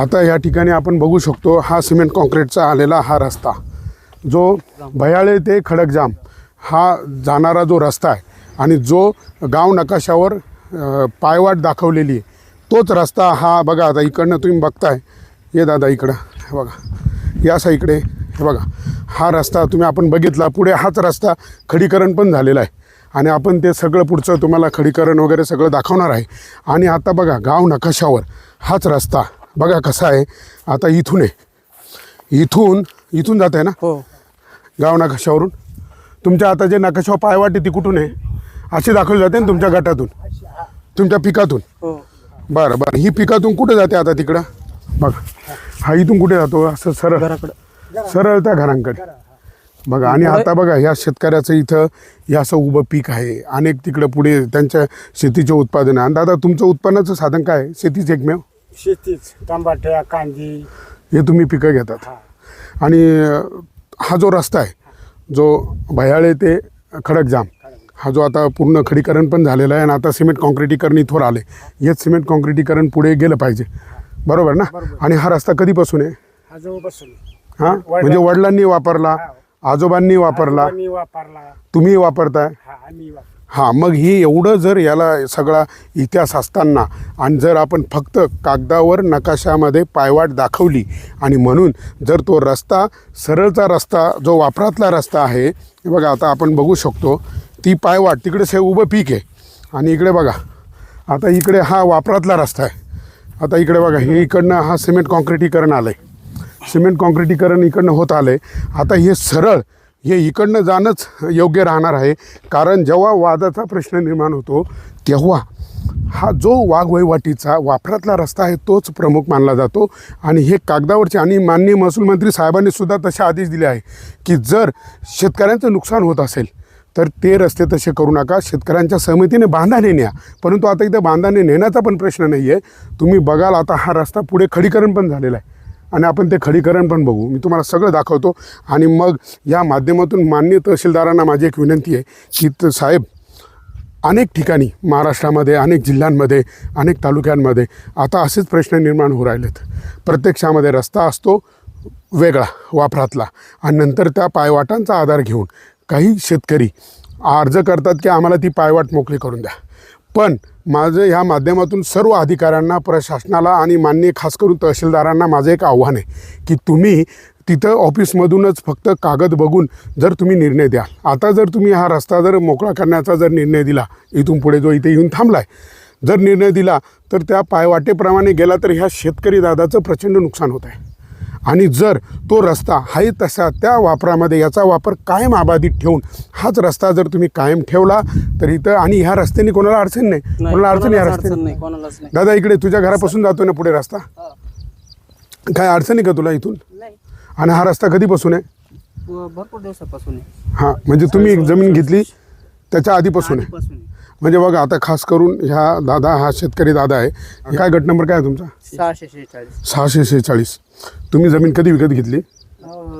आता या ठिकाणी आपण बघू शकतो हा सिमेंट कॉन्क्रीटचा आलेला हा रस्ता. जो भयाळे ते खडकजाम हा जाणारा जो रस्ता आहे आणि जो गाव नकाशावर पायवाट दाखवलेली आहे तोच रस्ता हा बघा आता इकडनं तुम्ही बघताय. ये दादा इकडं हे बघा. या साईकडे हे बघा. हा रस्ता तुम्ही आपण बघितला पुढे हाच रस्ता खडीकरण पण झालेला आहे. आणि आपण ते सगळं पुढचं तुम्हाला खडीकरण वगैरे सगळं दाखवणार आहे. आणि आता बघा गाव नकाशावर हाच रस्ता बघा कसा आहे. आता इथून आहे. इथून इथून जात आहे ना? हो. गाव नकाशावरून. तुमच्या आता जे नकाशावर पायवाट आहे ती कुठून आहे? अशी दाखवली जाते ना तुमच्या गटातून. तुमच्या पिकातून. हो. बरं बरं. ही पिकातून कुठे जाते आता तिकडं? बघा. हा इथून कुठे जातो? असं सरळ. घराकडं. सरळ त्या घरांकडे. बघा आणि आता बघा ह्या शेतकऱ्याचं इथं हे असं उभं पीक आहे. अनेक तिकडं पुढे त्यांच्या शेतीचे उत्पादन आहे. आणि दादा तुमचं उत्पन्नाचं साधन काय आहे? शेतीच एकमेव? शेतीच टमाट्या कांदी. हे तुम्ही पिकं घेतात. आणि हा जो रस्ता आहे जो भयाळे ते खडकजाम हा जो आता पूर्ण खडीकरण पण झालेला आहे आणि आता सिमेंट कॉन्क्रिटीकरण इथवर आले हेच सिमेंट कॉन्क्रिटीकरण पुढे गेलं पाहिजे. बरोबर ना? आणि हा रस्ता कधीपासून आहे? हा हां? म्हणजे वडिलांनी वापरला आजोबांनी वापरला वापरला. तुम्ही वापरताय? हा आम्ही हां मग ही एवढं जर याला सगळा इतिहास असताना आणि जर आपण फक्त कागदावर नकाशामध्ये पायवाट दाखवली आणि म्हणून जर तो रस्ता सरळचा रस्ता जो वापरातला रस्ता आहे हे बघा आता आपण बघू शकतो ती पायवाट तिकडे से उभं पीक आहे आणि इकडे बघा आता इकडे हा वापरातला रस्ता आहे. आता इकडे बघा हे इकडनं हा सिमेंट कॉन्क्रिटीकरण आलं आहे सिमेंट कॉन्क्रिटीकरण इकडनं होत आलं आहे आता हे सरळ हे इकडनं जाणंच योग्य राहणार आहे. कारण जेव्हा वादाचा प्रश्न निर्माण होतो तेव्हा हा जो वाघवहिवाटीचा वापरातला रस्ता आहे तोच प्रमुख मानला जातो. आणि हे कागदावरचे आणि माननीय महसूल मंत्री साहेबांनी सुद्धा तसे आदेश दिले आहे की जर शेतकऱ्यांचं नुकसान होत असेल तर ते रस्ते तसे करू नका. शेतकऱ्यांच्या सहमतीने बांधाने न्या. परंतु आता इथं बांधाने नेण्याचा पण प्रश्न नाही आहे तुम्ही बघाल आता हा रस्ता पुढे खडीकरण पण झालेला आहे. आणि आपण ते खडीकरण पण बघू. मी तुम्हाला सगळं दाखवतो. आणि मग या माध्यमातून मान्य तहसीलदारांना माझी एक विनंती आहे की साहेब अनेक ठिकाणी महाराष्ट्रामध्ये अनेक जिल्ह्यांमध्ये अनेक तालुक्यांमध्ये आता असेच प्रश्न निर्माण होऊ राहिलेत. प्रत्यक्षामध्ये रस्ता असतो वेगळा वापरातला आणि नंतर त्या पायवाटांचा आधार घेऊन काही शेतकरी अर्ज करतात की आम्हाला ती पायवाट मोकळी करून द्या. पण माझं ह्या माध्यमातून सर्व अधिकाऱ्यांना प्रशासनाला आणि मान्य खास करून तहसीलदारांना माझं एक आव्हान आहे की तुम्ही तिथं ऑफिसमधूनच फक्त कागद बघून जर तुम्ही निर्णय द्याल आता जर तुम्ही हा रस्ता जर मोकळा करण्याचा जर निर्णय दिला इथून पुढे जो इथे येऊन थांबला आहे जर निर्णय दिला तर त्या पायवाटेप्रमाणे गेला तर ह्या शेतकरी दादाचं प्रचंड नुकसान होत आहे. आणि जर तो रस्ता आहे तसा त्या वापरामध्ये याचा वापर कायम अबाधित ठेवून हाच रस्ता जर तुम्ही कायम ठेवला तर इथं आणि ह्या रस्त्याने कोणाला अडचण नाही. कोणाला अडचण या रस्त्याने. दादा इकडे तुझ्या घरापासून जातो ना पुढे रस्ता? काय अडचण आहे का तुला इथून? आणि हा रस्ता कधीपासून आहे? भरपूर दिवसापासून आहे. हां म्हणजे तुम्ही एक जमीन घेतली त्याच्या आधीपासून आहे. म्हणजे बघा आता खास करून ह्या दादा हा शेतकरी दादा आहे. काय गट नंबर काय आहे तुमचा? सहाशे शेहेचाळीस. सहाशे शेहेचाळीस. तुम्ही जमीन कधी विकत घेतली?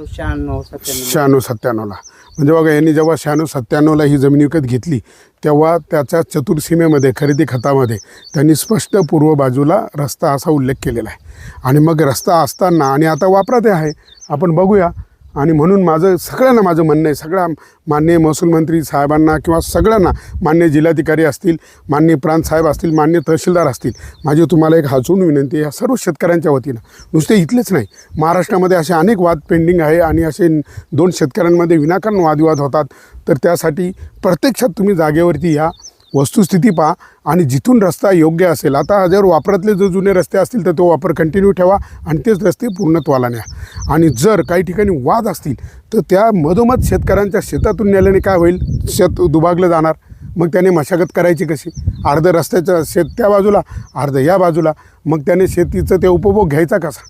शहाण्णव सत्त्याण्णव. शहाण्णव सत्त्याण्णवला. म्हणजे बघा यांनी जेव्हा शहाण्णव सत्त्याण्णवला ही जमीन विकत घेतली तेव्हा त्याच्या चतुर्सीमेमध्ये खरेदी खतामध्ये त्यांनी स्पष्ट पूर्व बाजूला रस्ता असा उल्लेख केलेला आहे. आणि मग रस्ता असताना आणि आता वापरात आहे आपण बघूया आणि म्हणून माझं सगळ्यांना माझं म्हणणं आहे सगळ्या मान्य महसूल मंत्री साहेबांना किंवा सगळ्यांना मान्य जिल्हाधिकारी असतील मान्य प्रांत साहेब असतील मान्य तहसीलदार असतील माझी तुम्हाला एक हाचून विनंती आहे या सर्व शेतकऱ्यांच्या वतीनं. नुसते इथलेच नाही महाराष्ट्रामध्ये असे अनेक वाद पेंडिंग आहे आणि असे दोन शेतकऱ्यांमध्ये विनाकारण वादविवाद होतात. तर त्यासाठी प्रत्यक्षात तुम्ही जागेवरती या. वस्तुस्थिती पहा आणि जिथून रस्ता योग्य असेल आता जर वापरातले जो जुने रस्ते असतील तर तो वापर कंटिन्यू ठेवा आणि तेच रस्ते पूर्णत्वाला न्या. आणि जर काही ठिकाणी वाद असतील तर त्या मधोमध शेतकऱ्यांच्या शेतातून नेल्याने काय होईल? शेत दुभागलं जाणार. मग त्याने मशागत करायची कशी? अर्ध रस्त्याचं शेत त्या बाजूला अर्ध या बाजूला. मग त्याने शेतीचं ते उपभोग घ्यायचा कसा?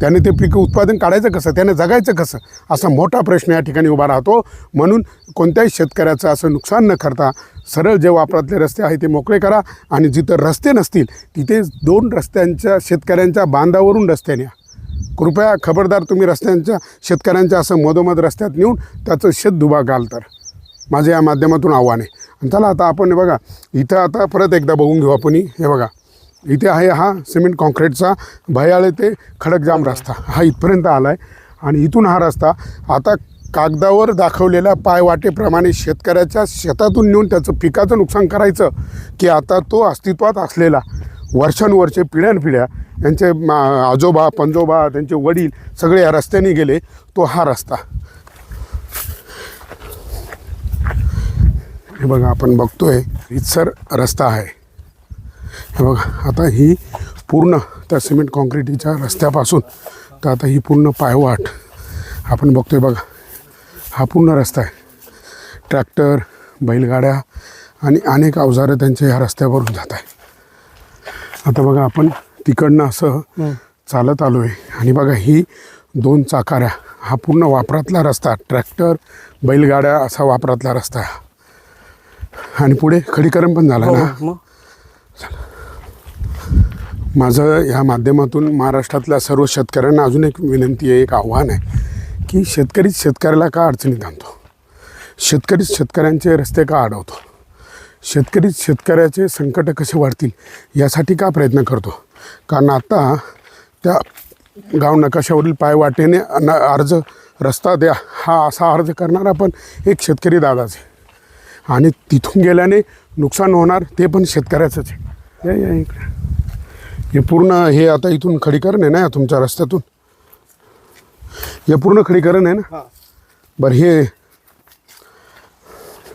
त्याने ते पीक उत्पादन काढायचं कसं? त्याने जगायचं कसं? असा मोठा प्रश्न या ठिकाणी उभा राहतो. म्हणून कोणत्याही शेतकऱ्याचं असं नुकसान न करता सरळ जे वापरातले रस्ते आहे ते मोकळे करा आणि जिथं रस्ते नसतील तिथे दोन रस्त्यांच्या शेतकऱ्यांच्या बांधावरून रस्त्याने कृपया खबरदार तुम्ही रस्त्यांच्या शेतकऱ्यांच्या असं मधोमध रस्त्यात नेऊन त्याचं शेत दुबा घाल तर. माझं या माध्यमातून आव्हान आहे. आणि चला आता आपण हे बघा इथं आता परत एकदा बघून घेऊ आपण हे. बघा इथे आहे हा सिमेंट कॉन्क्रीटचा भयाळे ते खडकजाम रस्ता. हा इथपर्यंत आला आहे आणि इथून हा रस्ता आता कागदावर दाखवलेल्या पायवाटेप्रमाणे शेतकऱ्याच्या शेतातून नेऊन त्याचं पिकाचं नुकसान करायचं की आता तो अस्तित्वात असलेला वर्षानुवर्षे पिढ्यानपिढ्या यांचे मा- आजोबा पंजोबा त्यांचे वडील सगळे या रस्त्याने गेले तो हा रस्ता. हे बघा आपण बघतोय इथसर रस्ता आहे. हे बघा आता ही पूर्ण त्या सिमेंट काँक्रीटीच्या रस्त्यापासून तर आता ही पूर्ण पायवाट आपण बघतोय बघा. हा पूर्ण रस्ता आहे. ट्रॅक्टर बैलगाड्या आणि अनेक अवजारं त्यांच्या ह्या रस्त्यावरून जात आहे. आता बघा आपण तिकडनं असं चालत आलो आहे आणि बघा ही दोन चाकाऱ्या. हा पूर्ण वापरातला रस्ता. ट्रॅक्टर बैलगाड्या असा वापरातला रस्ता. हा. आणि पुढे खडीकरण पण झालं ना? मग? माझं ह्या माध्यमातून महाराष्ट्रातल्या सर्व शेतकऱ्यांना अजून एक विनंती आहे एक आव्हान आहे. की शेतकरीच शेतकऱ्याला का अडचणीत आणतो? शेतकरीच शेतकऱ्यांचे रस्ते का अडवतो? शेतकरीच शेतकऱ्याचे संकट कसे वाढतील यासाठी का प्रयत्न करतो? कारण आता त्या गाव नकाशावरील पायवाटेने न अर्ज रस्ता द्या हा असा अर्ज करणारा पण एक शेतकरी दादाच आहे. आणि तिथून गेल्याने नुकसान होणार ते पण शेतकऱ्याचंच आहे. या इकडे. हे पूर्ण हे आता इथून खडीकरण आहे ना तुमच्या रस्त्यातून? हे पूर्ण खडीकरण आहे ना? हा. बरं हे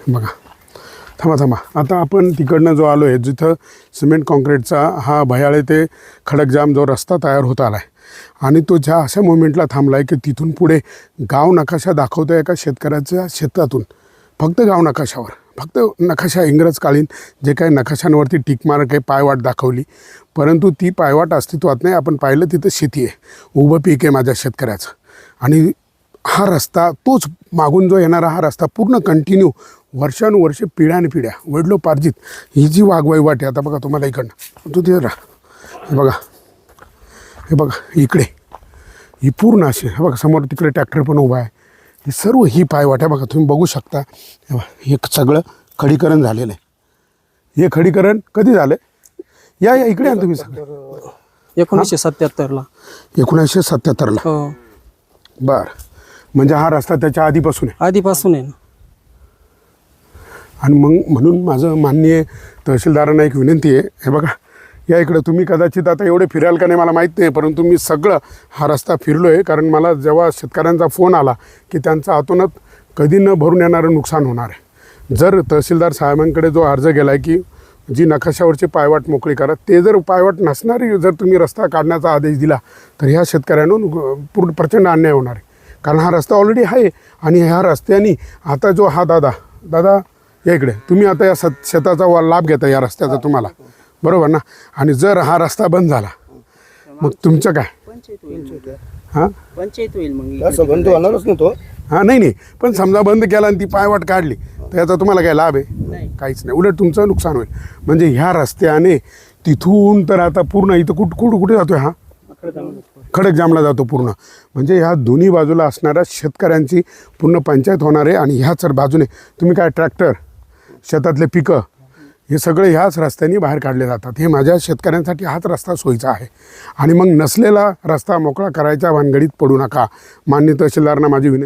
बघा. थांबा थांबा. आता आपण तिकडनं जो आलो आहे जिथं सिमेंट कॉन्क्रीटचा हा भयाळे ते खडकजाम जो रस्ता तयार होत आला आहे आणि तो ज्या अशा मोमेंटला थांबला आहे की तिथून पुढे गाव नकाशा दाखवतो एका शेतकऱ्याच्या शेतातून. फक्त गाव नकाशावर. फक्त नकाशा इंग्रजकालीन जे काही नकाशांवरती टिकमार्क आहे पायवाट दाखवली. परंतु ती पायवाट अस्तित्वात नाही. आपण पाहिलं तिथं शेती आहे. उभं पीक आहे माझ्या शेतकऱ्याचं. आणि हा रस्ता तोच मागून जो येणारा हा रस्ता पूर्ण कंटिन्यू वर्षानुवर्षे पिढ्यानपिढ्या वडलोपार्जित ही जी वाघवैवाट आहे आता बघा तुम्हाला इकडनं. तू तिथे राहा. हे बघा. हे बघा इकडे. ही पूर्ण अशी हे बघा समोर तिकडे ट्रॅक्टर पण उभा आहे. ही सर्व ही पायवाट आहे बघा तुम्ही बघू शकता. हे बघा हे सगळं खडीकरण झालेलं आहे. हे खडीकरण कधी झालं? या या इकडे या तुम्ही सगळे. एकोणीसशे सत्याहत्तरला. एकोणीसशे सत्याहत्तरला. हो. बरं. म्हणजे हा रस्ता त्याच्या आधीपासून आहे? आधीपासून आहे ना. आणि मग म्हणून माझं माननीय तहसीलदारांना एक विनंती आहे. हे बघा या इकडं तुम्ही कदाचित आता एवढे फिराल का नाही मला माहीत नाही परंतु मी सगळं हा रस्ता फिरलो आहे कारण मला जेव्हा शेतकऱ्यांचा फोन आला की त्यांचा आतोनात कधी न भरून येणारं नुकसान होणार आहे. जर तहसीलदार साहेबांकडे जो अर्ज गेला आहे की जी नकाशावरची पायवाट मोकळी करा. ते जर पायवाट नसणारी जर तुम्ही रस्ता काढण्याचा आदेश दिला तर ह्या शेतकऱ्यांना नुक- पूर्ण प्रचंड अन्याय होणार आहे. कारण हा रस्ता ऑलरेडी आहे आणि ह्या रस्त्याने आता जो हा दादा दादा या इकडे. तुम्ही आता या सत शेताचा वा- लाभ घेता या रस्त्याचा तुम्हाला. बरोबर ना? आणि जर हा रस्ता बंद झाला मग तुमचं काय? पंचायत होईल हां? पंचायत होईल मग. बंद होणारच ना तो हां नाही नाही. पण समजा बंद केला आणि ती पायवाट काढली तर याचा तुम्हाला काय लाभ आहे? नाही. काहीच नाही. उलट तुमचं नुकसान होईल. म्हणजे ह्या रस्त्याने तिथून तर आता पूर्ण इथं कुठ कुठं कुठे जातोय हा? खडक जामला जातो पूर्ण. म्हणजे ह्या दोन्ही बाजूला असणाऱ्या शेतकऱ्यांची पूर्ण पंचायत होणार आहे आणि ह्याच बाजूने तुम्ही काय ट्रॅक्टर शेतातले पिकं हे सगळे ह्याच रस्त्याने बाहेर काढले जातात. हे माझ्या शेतकऱ्यांसाठी हाच रस्ता सोयीचा आहे. आणि मग नसलेला रस्ता मोकळा करायच्या भानगडीत पडू नका. मान्य तहसीलदारांना माझी विनंती